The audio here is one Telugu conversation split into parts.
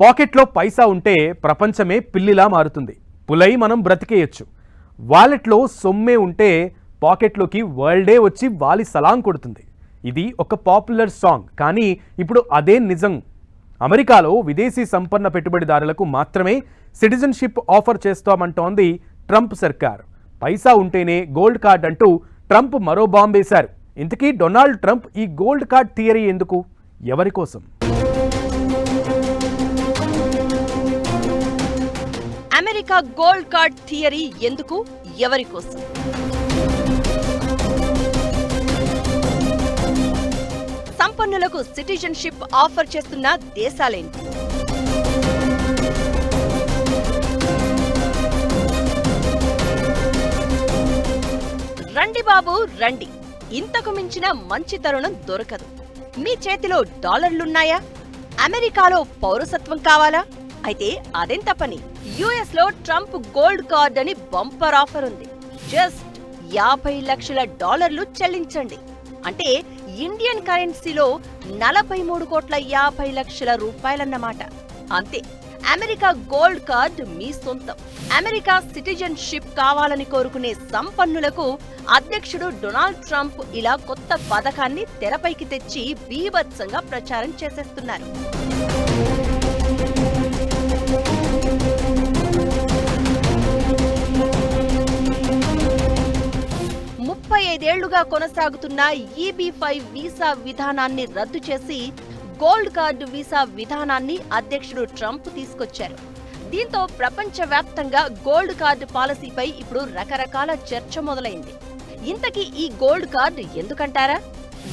పాకెట్లో పైసా ఉంటే ప్రపంచమే పిల్లిలా మారుతుంది. పులై మనం బ్రతికేయచ్చు. వాలెట్లో సొమ్మే ఉంటే పాకెట్లోకి వరల్డే వచ్చి వాలి సలాం కొడుతుంది. ఇది ఒక పాపులర్ సాంగ్ కానీ ఇప్పుడు అదే నిజం. అమెరికాలో విదేశీ సంపన్న పెట్టుబడిదారులకు మాత్రమే సిటిజన్షిప్ ఆఫర్ చేస్తామంటోంది ట్రంప్ సర్కార్. పైసా ఉంటేనే గోల్డ్ కార్డ్ అంటూ ట్రంప్ మరో బాంబేశారు. ఇంతకీ డొనాల్డ్ ట్రంప్ ఈ గోల్డ్ కార్డ్ థియరీ ఎందుకు? ఎవరి కోసం? అమెరికా గోల్డ్ కార్డ్ థియరీ ఎందుకు? ఎవరి కోసం? సంపన్నులకు సిటిజన్షిప్ ఆఫర్ చేస్తున్న దేశాలేంటి? రండి బాబు రండి. ఇంతకు మించిన మంచి తరుణం దొరకదు. మీ చేతిలో డాలర్లున్నాయా? అమెరికాలో పౌరసత్వం కావాలా? అయితే అదెంత పని? యుఎస్లో ట్రంప్ గోల్డ్ కార్డ్ అని బంపర్ ఆఫర్ ఉంది. జస్ట్ యాభై లక్షల డాలర్లు చెల్లించండి. అంటే ఇండియన్ కరెన్సీలో నలభై మూడు కోట్ల యాభై లక్షల రూపాయలన్నమాట. అంతే. అమెరికా గోల్డ్ కార్డ్ మీ సొంతం. అమెరికా సిటిజన్షిప్ కావాలని కోరుకునే సంపన్నులకు అధ్యక్షుడు డొనాల్డ్ ట్రంప్ ఇలా కొత్త పథకాన్ని తెరపైకి తెచ్చి బీభత్సంగా ప్రచారం చేసేస్తున్నారు. ఐదేళ్ళుగా కొనసాగుతున్న ఈబీ ఫైవ్ వీసా విధానాన్ని రద్దు చేసి గోల్డ్ కార్డు వీసా విధానాన్ని అధ్యక్షుడు ట్రంప్ తీసుకొచ్చారు. దీంతో ప్రపంచవ్యాప్తంగా గోల్డ్ కార్డు పాలసీపై ఇప్పుడు రకరకాల చర్చ మొదలైంది. ఇంతకీ ఈ గోల్డ్ కార్డు ఎందుకంటారా?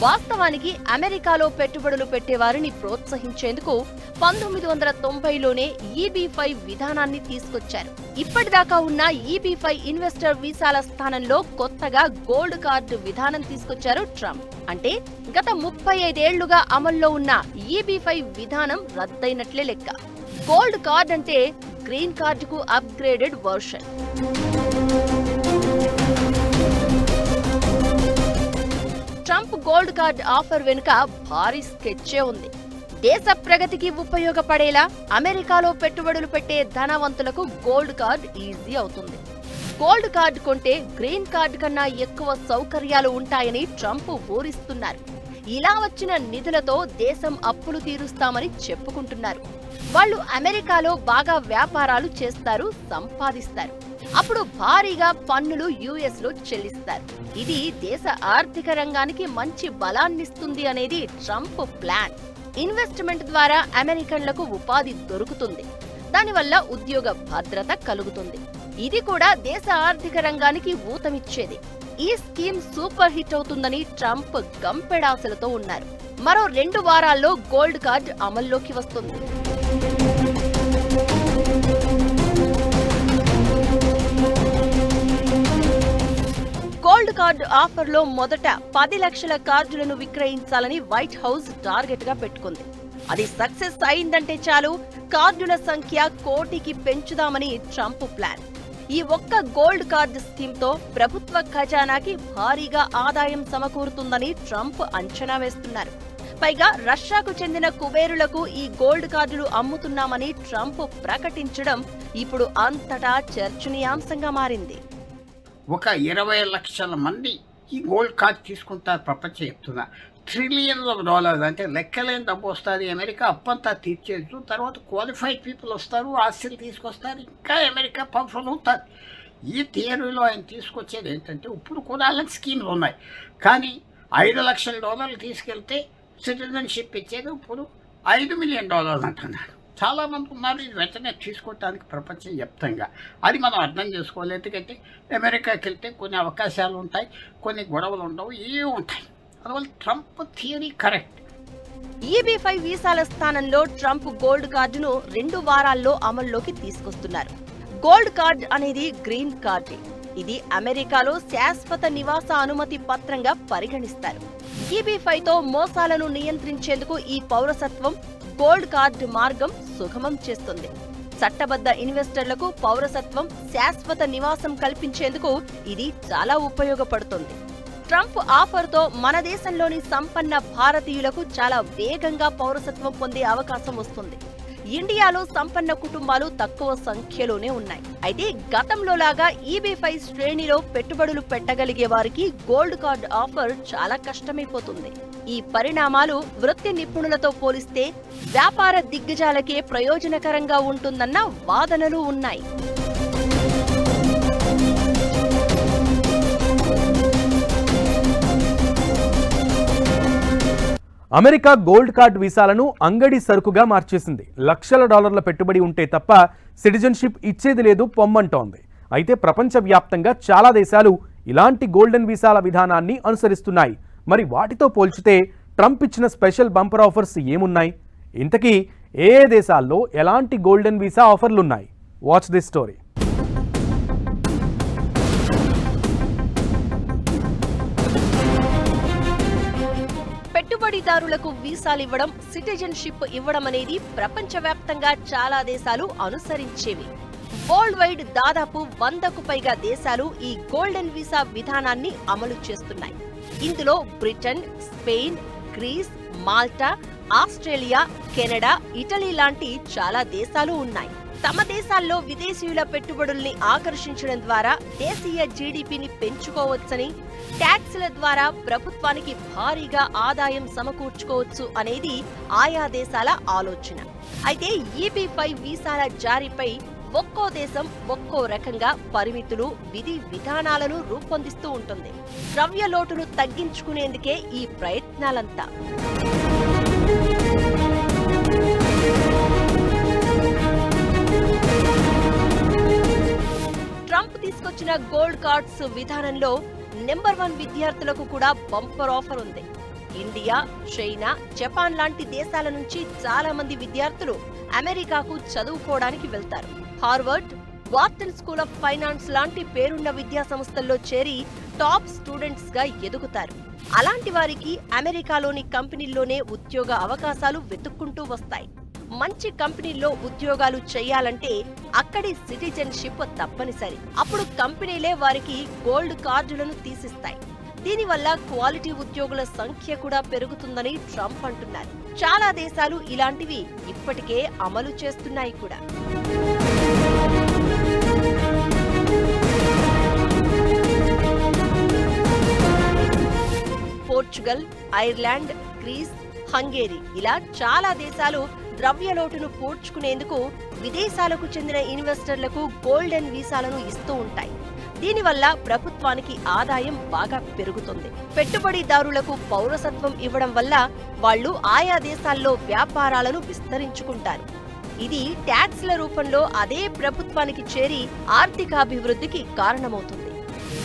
వాస్తవానికి అమెరికాలో పెట్టుబడులు పెట్టేవారిని ప్రోత్సహించేందుకు పంతొమ్మిది వందల తొంభైలోనే ఈబీ ఫైవ్ విధానాన్ని తీసుకొచ్చారు. ఇప్పటిదాకా ఉన్న ఈబీ ఫైవ్ ఇన్వెస్టర్ వీసాల స్థానంలో కొత్తగా గోల్డ్ కార్డు విధానం తీసుకొచ్చారు ట్రంప్. అంటే గత ముప్పై ఐదేళ్ళుగా అమల్లో ఉన్న ఈబీ ఫైవ్ విధానం రద్దయినట్లే లెక్క. గోల్డ్ కార్డ్ అంటే గ్రీన్ కార్డుకు upgraded version Trump gold card offer వెనుక భారీ స్కెచ్చే ఉంది. దేశ ప్రగతికి ఉపయోగపడేలా అమెరికాలో పెట్టుబడులు పెట్టే ధనవంతులకు గోల్డ్ కార్డ్ ఈజీ అవుతుంది. గోల్డ్ కార్డు కొంటే గ్రీన్ కార్డు కన్నా ఎక్కువ సౌకర్యాలు ఉంటాయని ట్రంప్ ఊరిస్తున్నారు. ఇలా వచ్చిన నిధులతో దేశం అప్పులు తీరుస్తామని చెప్పుకుంటున్నారు. వాళ్ళు అమెరికాలో బాగా వ్యాపారాలు చేస్తారు సంపాదిస్తారు. అప్పుడు భారీగా పన్నులు యుఎస్లో చెల్లిస్తారు. ఇది దేశ ఆర్థిక రంగానికి మంచి బలాన్నిస్తుంది అనేది ట్రంప్ ప్లాన్. ఇన్వెస్ట్మెంట్ ద్వారా అమెరికన్లకు ఉపాధి దొరుకుతుంది. దానివల్ల ఉద్యోగ భద్రత కలుగుతుంది. ఇది కూడా దేశ ఆర్థిక రంగానికి ఊతమిచ్చేది. ఈ స్కీమ్ సూపర్ హిట్ అవుతుందని ట్రంప్ గంపెడాసలతో ఉన్నారు. మరో రెండు వారాల్లో గోల్డ్ కార్డ్ అమల్లోకి వస్తుంది. గోల్డ్ కార్డు ఆఫర్లో మొదట పది లక్షల కార్డులను విక్రయించాలని వైట్ హౌస్ టార్గెట్గా పెట్టుకుంది. అది సక్సెస్ అయిందంటే చాలు కార్డుల సంఖ్య కోటికి పెంచుదామని ట్రంప్ ప్లాన్. ఈ ఒక్క గోల్డ్ కార్డు స్కీమ్తో ప్రభుత్వ ఖజానాకి భారీగా ఆదాయం సమకూరుతుందని ట్రంప్ అంచనా వేస్తున్నారు. పైగా రష్యాకు చెందిన కుబేరులకు ఈ గోల్డ్ కార్డులు అమ్ముతున్నామని ట్రంప్ ప్రకటించడం ఇప్పుడు అంతటా చర్చనీయాంశంగా మారింది. ఒక ఇరవై లక్షల మంది ఈ గోల్డ్ కార్డ్ తీసుకుంటారు ప్రపంచం చెప్తున్నా. ట్రిలియన్స్ ఆఫ్ డాలర్స్ అంటే లెక్కలేని డబ్బు వస్తుంది. అమెరికా అప్పంతా తీర్చేయచ్చు తర్వాత క్వాలిఫైడ్ పీపుల్ వస్తారు ఆస్తులు తీసుకొస్తారు ఇంకా అమెరికా పవర్ఫుల్ అవుతారు. ఈ థియరీలో ఆయన తీసుకొచ్చేది ఏంటంటే ఇప్పుడు కొనాలని స్కీమ్లు ఉన్నాయి. కానీ ఐదు లక్షల డాలర్లు తీసుకెళ్తే సిటిజన్షిప్ ఇచ్చేది ఇప్పుడు ఐదు మిలియన్ డాలర్లు అంటున్నారు. చాలామంది ఉన్నారు ఇది వెంటనే తీసుకోవటానికి ప్రపంచం వ్యాప్తంగా అది మనం అర్థం చేసుకోవాలి. ఎందుకంటే అమెరికాకి వెళ్తే కొన్ని అవకాశాలు ఉంటాయి కొన్ని గొడవలు ఉండవు ఏ ఉంటాయి. అందువల్ల Trump theory correct. EB five వీసాల స్థానంలో ట్రంప్ గోల్డ్ కార్డును రెండు వారాల్లో అమల్లోకి తీసుకొస్తున్నారు. గోల్డ్ కార్డ్ అనేది గ్రీన్ కార్డ్. ఇది అమెరికాలో శాశ్వత నివాస అనుమతి పత్రంగా పరిగణిస్తారు. ఈబీ ఫైవ్తో మోసాలను నియంత్రించేందుకు ఈ పౌరసత్వం గోల్డ్ కార్డు మార్గం సుగమం చేస్తుంది. చట్టబద్ధ ఇన్వెస్టర్లకు పౌరసత్వం శాశ్వత నివాసం కల్పించేందుకు ఇది చాలా ఉపయోగపడుతుంది. ట్రంప్ ఆఫర్తో మన దేశంలోని సంపన్న భారతీయులకు చాలా వేగంగా పౌరసత్వం పొందే అవకాశం వస్తుంది. ఇండియాలో సంపన్న కుటుంబాలు తక్కువ సంఖ్యలోనే ఉన్నాయి. అయితే గతంలో లాగా ఈబీ శ్రేణిలో పెట్టుబడులు పెట్టగలిగే వారికి గోల్డ్ కార్డ్ ఆఫర్ చాలా కష్టమైపోతుంది. ఈ పరిణామాలు వృత్తి నిపుణులతో పోలిస్తే వ్యాపార దిగ్గజాలకే ప్రయోజనకరంగా ఉంటుందన్న వాదనలు ఉన్నాయి. అమెరికా గోల్డ్ కార్డ్ వీసాలను అంగడి సరుకుగా మార్చేసింది. లక్షల డాలర్ల పెట్టుబడి ఉంటే తప్ప సిటిజన్షిప్ ఇచ్చేది లేదు పొమ్మంటోంది. అయితే ప్రపంచవ్యాప్తంగా చాలా దేశాలు ఇలాంటి గోల్డెన్ వీసాల విధానాన్ని అనుసరిస్తున్నాయి. మరి వాటితో పోల్చితే ట్రంప్ ఇచ్చిన స్పెషల్ బంపర్ ఆఫర్స్ ఏమున్నాయి? ఇంతకీ ఏ దేశాల్లో ఎలాంటి గోల్డెన్ వీసా ఆఫర్లున్నాయి? వాచ్ దిస్ స్టోరీ పెట్టుబడిదారులకు వీసాలు ఇవ్వడం సిటిజన్షిప్ ఇవ్వడం అనేది ప్రపంచవ్యాప్తంగా చాలా దేశాలు అనుసరించేవి. వరల్డ్ వైడ్ దాదాపు వందకు పైగా దేశాలు ఈ గోల్డెన్ వీసా విధానాన్ని అమలు చేస్తున్నాయి. ఇందులో Britain Spain Greece Malta Australia Canada Italy లాంటి చాలా దేశాలు ఉన్నాయి. తమ దేశాల్లో విదేశీయుల పెట్టుబడుల్ని ఆకర్షించడం ద్వారా దేశీయ జీడీపీని పెంచుకోవచ్చని ట్యాక్సుల ద్వారా ప్రభుత్వానికి భారీగా ఆదాయం సమకూర్చుకోవచ్చు అనేది ఆయా దేశాల ఆలోచన. అయితే ఈబీ ఫైవ్ వీసాల జారీపై ఒక్కో దేశం ఒక్కో రకంగా పరిమితులు విధి విధానాలను రూపొందిస్తూ ఉంటుంది. ద్రవ్య లోటును తగ్గించుకునేందుకే ఈ ప్రయత్నాలంతా. ట్రంప్ తీసుకొచ్చిన గోల్డ్ కార్డ్స్ విధానంలో నెంబర్ వన్ విద్యార్థులకు కూడా బంపర్ ఆఫర్ ఉంది. ఇండియా చైనా జపాన్ లాంటి దేశాల నుంచి చాలా మంది విద్యార్థులు అమెరికాకు చదువుకోవడానికి వెళ్తారు. Harvard Wharton school of finance లాంటి పేరున్న విద్యా సంస్థల్లో చేరి టాప్ స్టూడెంట్స్గా ఎదుగుతారు. అలాంటి వారికి అమెరికాలోని కంపెనీల్లోనే ఉద్యోగ అవకాశాలు వెతుక్కుంటూ వస్తాయి. మంచి కంపెనీల్లో ఉద్యోగాలు చేయాలంటే అక్కడి సిటిజన్షిప్ తప్పనిసరి. అప్పుడు కంపెనీలే వారికి గోల్డ్ కార్డులను తీసిస్తాయి. దీనివల్ల క్వాలిటీ ఉద్యోగుల సంఖ్య కూడా పెరుగుతుందని ట్రంప్ అంటున్నారు. చాలా దేశాలు ఇలాంటివి ఇప్పటికే అమలు చేస్తున్నాయి కూడా. పోర్చుగల్ ఐర్లాండ్ గ్రీస్ హంగేరీ ఇలా చాలా దేశాలు ద్రవ్యలోటును పూడ్చుకునేందుకు విదేశాలకు చెందిన ఇన్వెస్టర్లకు గోల్డెన్ వీసాలను ఇస్తూ ఉంటాయి. దీనివల్ల ప్రభుత్వానికి ఆదాయం బాగా పెరుగుతుంది. పెట్టుబడిదారులకు పౌరసత్వం ఇవ్వడం వల్ల వాళ్ళు ఆయా దేశాల్లో వ్యాపారాలను విస్తరించుకుంటారు. ఇది ట్యాక్స్ల రూపంలో అదే ప్రభుత్వానికి చేరి ఆర్థికాభివృద్ధికి కారణమవుతుంది.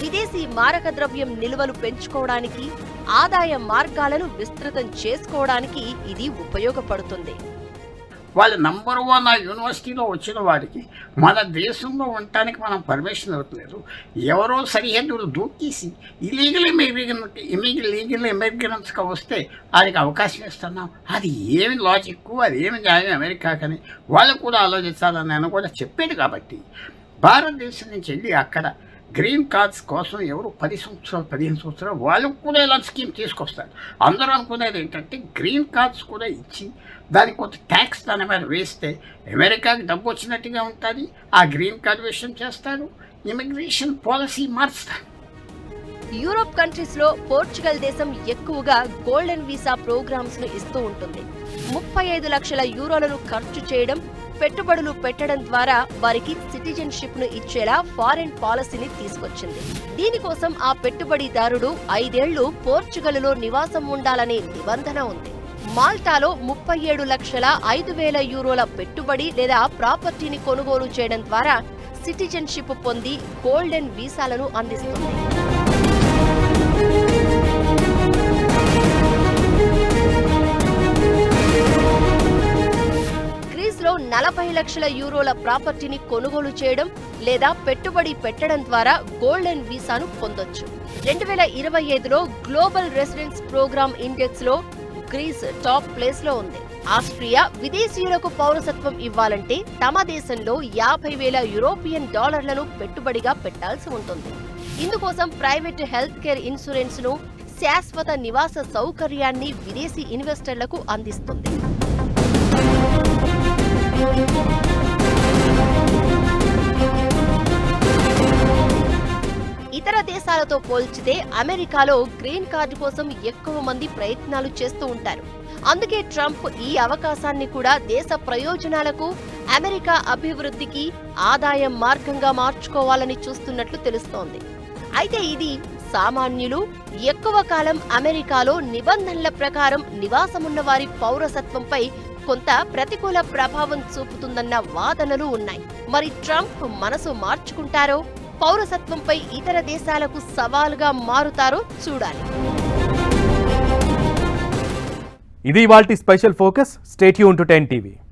విదేశీ మారక ద్రవ్యం నిల్వలు పెంచుకోవడానికి ఆదాయ మార్గాలను విస్తృతం చేసుకోవడానికి ఇది ఉపయోగపడుతుంది. వాళ్ళు నంబర్ వన్ ఆ యూనివర్సిటీలో వచ్చిన వారికి మన దేశంలో ఉండటానికి మనం పర్మిషన్ ఇవ్వట్లేదు. ఎవరో సరిహద్దులు దూకేసి ఇలీగల్ ఇమిగ్రెంట్ ఇమిగ్ర లీగల్ ఇమిగ్రెంట్స్గా వస్తే వారికి అవకాశం ఇస్తున్నాం. అది ఏమి లాజిక్ అది ఏమి న్యాయం అమెరికాకని వాళ్ళు కూడా ఆలోచించాలని నేను కూడా చెప్పాడు కాబట్టి భారతదేశం నుంచి వెళ్ళి అక్కడ గ్రీన్ కార్డ్స్ కోసం ఎవరు పది సంవత్సరాలు పదిహేను సంవత్సరాలు వాళ్ళకు కూడా ఇలాంటి స్కీమ్ తీసుకొస్తారు. అందరూ అనుకునేది ఏంటంటే గ్రీన్ కార్డ్స్ కూడా ఇచ్చి దానికి కొంత ట్యాక్స్ దాని మీద వేస్తే అమెరికాకి డబ్బు వచ్చినట్టుగా ఉంటుంది. ఆ గ్రీన్ కార్డ్ విషయం చేస్తారు. ఇమిగ్రేషన్ పాలసీ మారుస్తారు. యూరోప్ కంట్రీస్లో పోర్చుగల్ దేశం ఎక్కువగా గోల్డెన్ వీసా ప్రోగ్రామ్స్ను ఇస్తూ ఉంటుంది. ముప్పై ఐదు లక్షల యూరోలను ఖర్చు చేయడం పెట్టుబడులు పెట్టడం ద్వారా వారికి సిటిజన్షిప్ను ఇచ్చేలా ఫారెన్ పాలసీని తీసుకొచ్చింది. దీనికోసం ఆ పెట్టుబడిదారుడు ఐదేళ్ళు పోర్చుగల్లో నివాసం ఉండాలనే నిబంధన ఉంది. మాల్టాలో ముప్పై ఏడు లక్షల ఐదు వేల యూరోల పెట్టుబడి లేదా ప్రాపర్టీని కొనుగోలు చేయడం ద్వారా సిటిజన్షిప్ పొంది గోల్డెన్ వీసాలను అందిస్తుంది. లో లక్షల యూరోల ప్రాపర్టీని కొనుగోలు చేయడం లేదా పెట్టుబడి పెట్టడం ద్వారా గోల్డెన్ వీసాను పొందొచ్చు. రెండు వేల ఇరవై ఐదులో గ్లోబల్ రెసిడెన్స్ ప్రోగ్రామ్ ఇండెక్స్లో గ్రీస్ టాప్ ప్లేస్లో ఉంది. ఆస్ట్రియా విదేశీయులకు పౌరసత్వం ఇవ్వాలంటే తమ దేశంలో యాభై వేల యూరోపియన్ డాలర్లను పెట్టుబడిగా పెట్టాల్సి ఉంటుంది. ఇందుకోసం ప్రైవేట్ హెల్త్ కేర్ ఇన్సూరెన్స్ను శాశ్వత నివాస సౌకర్యాన్ని విదేశీ ఇన్వెస్టర్లకు అందిస్తుంది. ఇతర దేశాలతో పోల్చితే అమెరికాలో గ్రీన్ కార్డు కోసం ఎక్కువ మంది ప్రయత్నాలు చేస్తూ ఉంటారు. అందుకే ట్రంప్ ఈ అవకాశాన్ని కూడా దేశ ప్రయోజనాలకు అమెరికా అభివృద్ధికి ఆదాయం మార్గంగా మార్చుకోవాలని చూస్తున్నట్లు తెలుస్తోంది. అయితే ఇది సామాన్యులు ఎక్కువ కాలం అమెరికాలో నిబంధనల ప్రకారం నివాసమున్న వారి పౌరసత్వంపై కొంత ప్రతికూల ప్రభావం చూపుతుందన్న వాదనలు ఉన్నాయి. మరి ట్రంప్ మనసు మార్చుకుంటారో పౌరసత్వంపై ఇతర దేశాలకు సవాలుగా మారుతారో చూడాలి. ఇది వాల్టి special focus. Stay tuned to ten TV.